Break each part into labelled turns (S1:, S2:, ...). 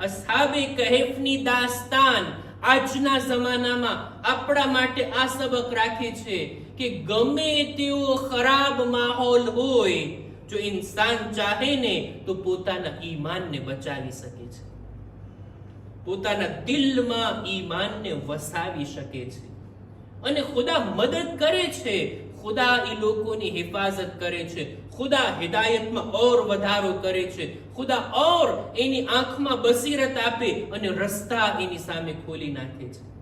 S1: અસહાબે કહેફની દાસ્તાન આજના જમાનામાં આપણા માટે આ સબક રાખે છે કે ગમે તેવો ખરાબ માહોલ હોય, જો ઇન્સાન ચાહે ને તો પોતાના ઈમાનને બચાવી શકે છે. પોતાના દિલમાં ઈમાનને વસાવી શકે છે. અને ખુદા મદદ કરે છે ખુદા એ લોકોની હિફાજત કરે છે. ખુદા હિદાયતમાં ઓર વધારો કરે છે. ખુદા ઓર એની આંખમાં બસીરત આપે અને રસ્તા એની સામે ખોલી નાખે છે.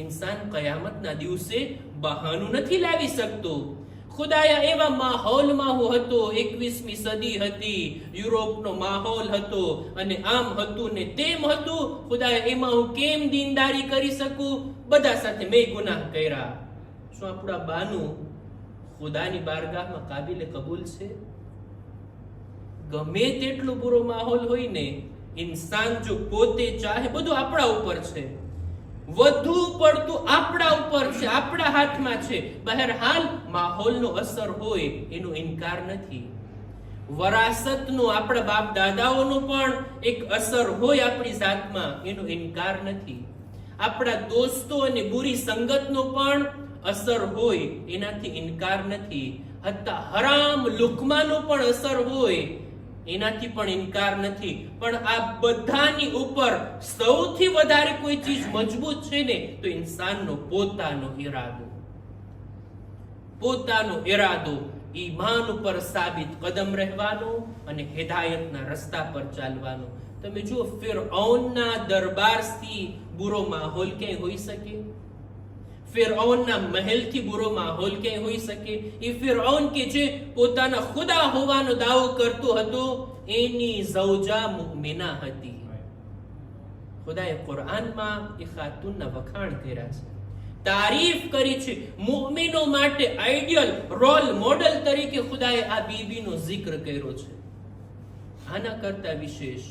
S1: ઇન્સાન કયામતના દિવસે બહાનું નથી લાવી શકતો. ખુદાયા એવા માહોલમાં હું હતો, એકવીસમી સદી હતી, યુરોપનો માહોલ હતો અને આમ હતું ને તેમ હતું. ખુદાયા એમાં હું કેમ દીનદારી કરી શકું? બધા સાથે મેં ગુનાહ કર્યા. શું આપણા બાનું ખુદાની બારગાહમાં કાબિલે કબૂલ છે? ગમે તેટલો બુરો માહોલ હોય ને, ઇન્સાન જો પોતે ચાહે, બધું આપણા ઉપર છે. વધુ પડતું આપણા ઉપર છે, આપણા હાથમાં છે. બહેરહાલ માહોલનો અસર હોય, એનો ઇનકાર નથી. વરાસતનો, આપણા બાપ દાદાઓનો પણ એક અસર હોય આપણી જાતમાં, એનો ઇનકાર નથી. આપણા દોસ્તો અને બુરી સંગતનો પણ અસર હોય, એનાથી ઇનકાર નથી. હત્તા હરામ લુકમાનો પણ અસર હોય, એનાથી પણ ઇનકાર નથી. પણ આ બધાની ઉપર સૌથી વધારે કોઈ ચીજ મજબૂત છે ને, તો ઇન્સાનનો પોતાનો ઈરાદો. પોતાનો ઈરાદો ઈમાન ઉપર સાબિત કદમ રહેવાનો અને હિદાયતના રસ્તા પર ચાલવાનો. તમે જુઓ ફિરഔનના દરબારથી બુરો માહોલ ક્યાંય હોઈ શકે? ફિરૌનના મહેલથી બુરો માહોલ ક્યાંય હોઈ શકે? એ ફિરઓન કે જે પોતાના ખુદા હોવાનો દાવો કરતો હતો, એની ઝૌજા મુમિના હતી. ખુદાએ કુરઆનમાં એ ખાતુનના વખાણ કર્યા છે. તારીફ કરી છે મુમિનો માટે આઈડિયલ રોલ મોડલ તરીકે ખુદાએ આ બીબીનો જિક્ર કર્યો છે. આના કરતા વિશેષ,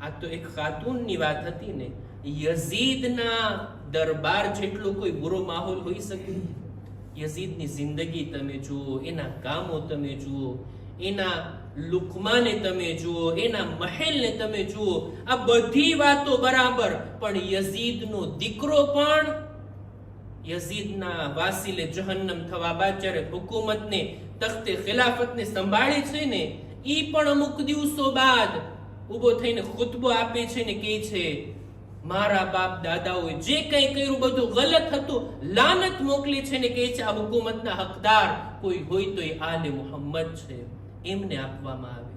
S1: આ તો એક ખાતુનની વાત હતી ને યઝીદના દરબાર જેટલો કોઈ બુરો માહોલ હોઈ શકે? યઝીદની જિંદગી તમે જુઓ, એના કામો તમે જુઓ, એના લુકમાને તમે જુઓ, એના મહેલને તમે જુઓ, આ બધી વાતો બરાબર, પણ યઝીદનો દીકરો પણ યઝીદના વાસીલે જહન્નમ થવા બાદ જ્યારે હુકુમતને, તખ્તે ખિલાફતને સંભાળે છે ને એ પણ અમુક દિવસો બાદ ઊભો થઈને ખુતબો આપે છે ને કહે છે મારા બાપ દાદાઓએ જે કંઈ કર્યું, બધું ગલત હતું, લાનત મોકલી છે ને કહે છે, આ હુકુમતના હકદાર કોઈ હોય તો એ આલે મુહમ્મદ છે. એમને આપવામાં આવે.